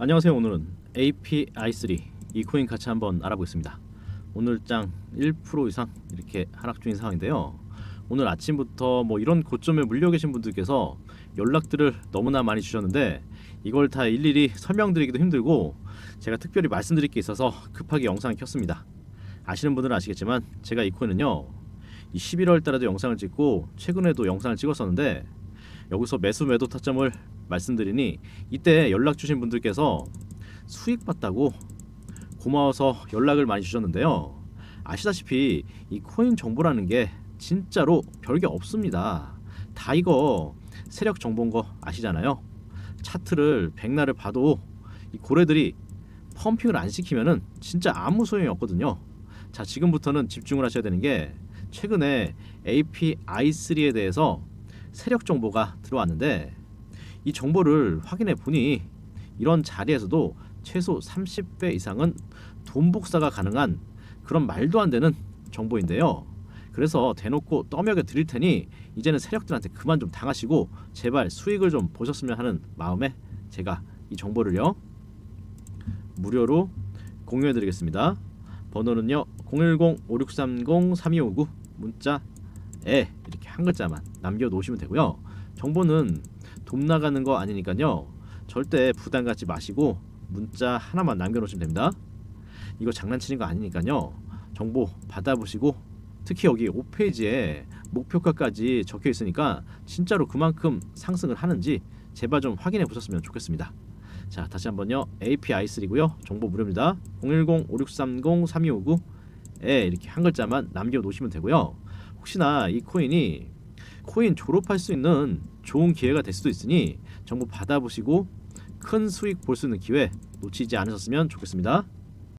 안녕하세요. 오늘은 API3 이 코인 같이 한번 알아보겠습니다. 오늘 장 1% 이상 이렇게 하락 중인 상황인데요. 오늘 아침부터 뭐 이런 고점에 물려 계신 분들께서 연락들을 너무나 많이 주셨는데 이걸 다 일일이 설명드리기도 힘들고 제가 특별히 말씀드릴 게 있어서 급하게 영상을 켰습니다. 아시는 분들은 아시겠지만 제가 이 코인은요. 이 11월 달에도 영상을 찍고 최근에도 영상을 찍었었는데 여기서 매수 매도 타점을 말씀드리니 이때 연락 주신 분들께서 수익 봤다고 고마워서 연락을 많이 주셨는데요. 아시다시피 이 코인 정보라는 게 진짜로 별게 없습니다. 다 이거 세력 정보인 거 아시잖아요. 차트를 백날을 봐도 이 고래들이 펌핑을 안 시키면은 진짜 아무 소용이 없거든요. 자, 지금부터는 집중을 하셔야 되는 게 최근에 API3에 대해서 세력 정보가 들어왔는데 이 정보를 확인해 보니 이런 자리에서도 최소 30배 이상은 돈 복사가 가능한 그런 말도 안 되는 정보인데요. 그래서 대놓고 떠먹여 드릴 테니 이제는 세력들한테 그만 좀 당하시고 제발 수익을 좀 보셨으면 하는 마음에 제가 이 정보를요 무료로 공유해 드리겠습니다. 번호는요 010-5630-3259 문자 에 이렇게 한 글자만 남겨 놓으시면 되고요. 정보는 돈 나가는 거 아니니까요. 절대 부담 갖지 마시고 문자 하나만 남겨 놓으시면 됩니다. 이거 장난치는 거 아니니까요. 정보 받아보시고 특히 여기 5페이지에 목표가까지 적혀 있으니까 진짜로 그만큼 상승을 하는지 제발 좀 확인해 보셨으면 좋겠습니다. 자, 다시 한번요. API3고요. 정보 무료입니다. 010-5630-3259 에 이렇게 한 글자만 남겨 놓으시면 되고요. 혹시나 이 코인이 코인 졸업할 수 있는 좋은 기회가 될 수도 있으니 정보 받아보시고 큰 수익 볼 수 있는 기회 놓치지 않으셨으면 좋겠습니다.